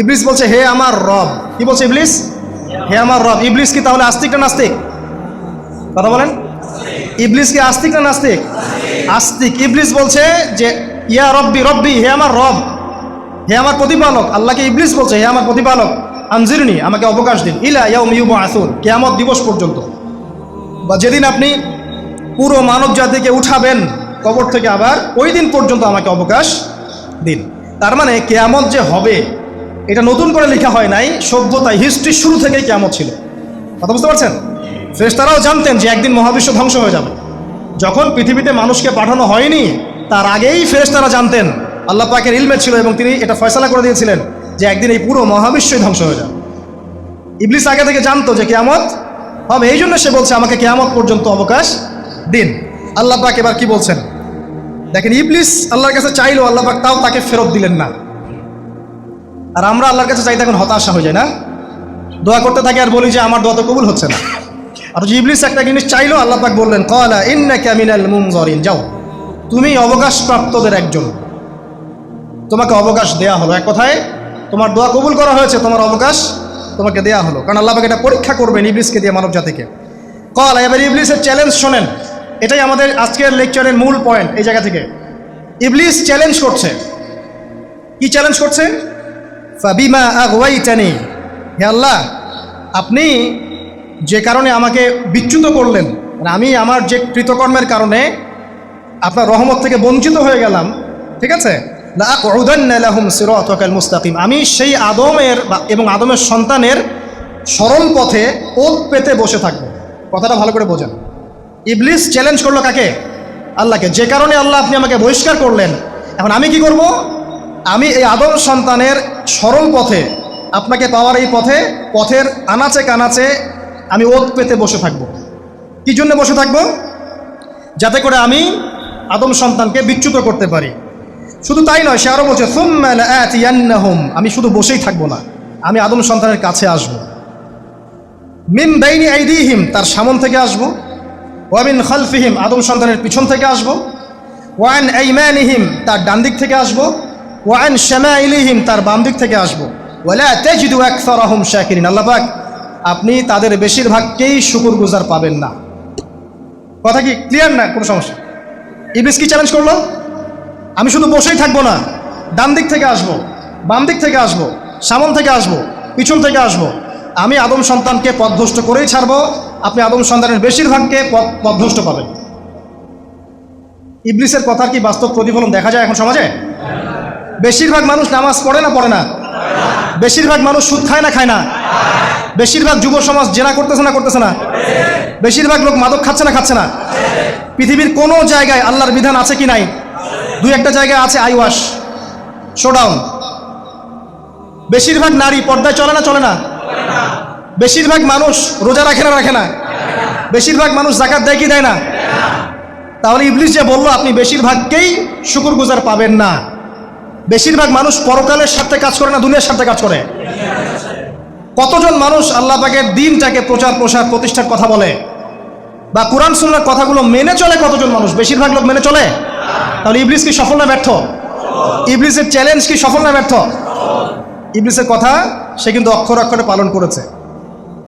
ইবলিস বলছে, হে আমার রব। কি বলছে ইবলিস? হে আমার রব। ইবলিস কি তাহলে আস্তিক না নাস্তিক? কথা বলেন। ইবলিস কি আস্তিক না নাস্তিক? আস্তিক। ইবলিস বলছে যে, ইয়া রব্বি রব্বি, হে আমার রব। হে আমার প্রতিপালক। আল্লাহকে ইবলিস বলছে, হে আমার প্রতিপালক। আনজিরনি, আমাকে অবকাশ দিন। ইলা ইয়াউম ইউম আসুন কেয়ামত দিবস পর্যন্ত। বা যেদিন আপনি পুরো মানব জাতিকে উঠাবেন, কবর থেকে আবার ওই দিন পর্যন্ত আমাকে অবকাশ দিন। তার মানে কেয়ামত যে হবে এটা নতুন করে লেখা হয় নাই, সভ্যতায় হিস্ট্রির শুরু থেকেই কেয়ামত ছিল। কথা বুঝতে পারছেন? ফ্রেস্তারাও জানতেন যে একদিন মহাবিশ্ব ধ্বংস হয়ে যাবে। যখন পৃথিবীতে মানুষকে পাঠানো হয়নি, তার আগেই ফেরেশতারা জানতেন, আল্লাহ পাকের ইলমে ছিল এবং তিনি এটা ফয়সলা করে দিয়েছিলেন যে একদিন এই পুরো মহাবিশ্বই ধ্বংস হয়ে যাবে। ইবলিস আগে থেকে জানতো যে কেয়ামত হবে, এই জন্য সে বলছে, আমাকে কেয়ামত পর্যন্ত অবকাশ দিন। আল্লাহ পাক এবার কি বলছেন? দেখেন, ইবলিস আল্লাহর কাছে চাইলো, আল্লাহ পাক তাও তাকে ফেরত দিলেন না। আর আমরা আল্লাহর কাছে চাইতে এখন হতাশা হয়ে যায়, না? দোয়া করতে থাকি আর বলি যে আমার দোয়া তো কবুল হচ্ছে না। আর ইবলিস একটা জিনিস চাইলো, আল্লাহ পাক বললেন কলা ইন্নাকা মিনাল মুনজারিন। যাও, তুমি অবকাশপ্রাপ্তদের একজন। তোমাকে অবকাশ দেয়া হলো। এক কথায়, তোমার দোয়া কবুল করা হয়েছে, তোমার অবকাশ তোমাকে দেয়া হলো। কারণ আল্লাহ পাক এটা পরীক্ষা করবেন ইবলিসকে দিয়ে মানব জাতিকে কল এবার ইবলিসের চ্যালেঞ্জ শোনেন। এটাই আমাদের আজকের লেকচারের মূল পয়েন্ট এই জায়গা থেকে। ইবলিস চ্যালেঞ্জ করছে। কি চ্যালেঞ্জ করছে? ফাবিমা আগওয়াইতানি হে আল্লাহ, আপনি যে কারণে আমাকে বিচ্যুত করলেন মানে আমি আমার যে কৃতকর্মের কারণে আপনার রহমত থেকে বঞ্চিত হয়ে গেলাম, ঠিক আছে? মুস্তাকিম। আমি সেই আদমের এবং আদমের সন্তানের সরল পথে ওত পেতে বসে থাকব। কথাটা ভালো করে বোঝেন। ইবলিস চ্যালেঞ্জ করল কাকে? আল্লাহকে। যে কারণে আল্লাহ আপনি আমাকে বহিষ্কার করলেন। এখন আমি কি করব? আমি এই আদম সন্তানের সরল পথে আপনাকে পাওয়ার এই পথে পথের আনাচে কানাচে আমি ওত পেতে বসে থাকব। কি জন্য বসে থাকব? যাতে করে আমি আদম সন্তানকে বিচ্যুত করতে পারি। শুধু তাই নয় সে আরও বলছে "থুম্মা লাআতিয়ান্নাহুম", আমি শুধু বসেই থাকব না আমি আদম সন্তানের কাছে আসব। মিন বাইনি আইদিহিম তার সামন থেকে আসব। ওয়ামিন খালফিহিম আদম সন্তানের পিছন থেকে আসব। ওয়ান আইমানিহিম তার ডান দিক থেকে আসব। ওয়ান শামাইলিহিম, তার বাম দিক থেকে আসব। ওয়ালা তাজিদু আকসারাহুম শাকিরিন, আল্লাহ পাক আপনি তাদের বেশিরভাগকেই শুকরগুজার পাবেন না। কথা কি ক্লিয়ার না? কোনো সমস্যা? ইবলিস কি চ্যালেঞ্জ করল? আমি শুধু বসেই থাকব না, ডান দিক থেকে আসব, বাম দিক থেকে আসব, সামন থেকে আসব, পিছন থেকে আসব। আমি আদম সন্তানকে পথভ্রষ্ট করেই ছাড়বো, আপনি আদম সন্তানের বেশিরভাগকে পথ, পথভ্রষ্ট পাবেন। ইবলিসের কথার কি বাস্তব প্রতিফলন দেখা যায় এখন সমাজে? বেশিরভাগ মানুষ নামাজ পড়ে না পড়ে না? বেশিরভাগ মানুষ সুদ খায় না খায় না? বেশিরভাগ যুব সমাজ জেনা করতেছে না করতেছে না? বেশিরভাগ লোক মাদক খাচ্ছে না খাচ্ছে না? পৃথিবীর কোনো জায়গায় আল্লাহর বিধান আছে কি নাই? দুই একটা জায়গায় আছে আই ওয়াশ। শোডাউন বেশিরভাগ নারী পর্দায় চলে না চলে না? বেশিরভাগ মানুষ রোজা রাখে না রাখে না? বেশিরভাগ মানুষ জাকাত দেয় কি, দেয় না? তাহলে ইবলিস যে বলল, আপনি বেশিরভাগকেই শুকুরগুজার পাবেন না। বেশিরভাগ মানুষ পরকালের স্বার্থে কাজ করে না, দুনিয়ার স্বার্থে কাজ করে। কতজন মানুষ আল্লাহ পাকের দিনটাকে প্রচার, প্রসার, প্রতিষ্ঠার কথা বলে? বা কোরআন সুন্নার কথাগুলো মেনে চলে কতজন মানুষ? বেশিরভাগ লোক মেনে চলে? তাহলে ইবলিস কি সফল না ব্যর্থ? ইবলিসের চ্যালেঞ্জ কি সফল না ব্যর্থ? ইবলিসের কথা সে কিন্তু অক্ষর অক্ষরে পালন করেছে।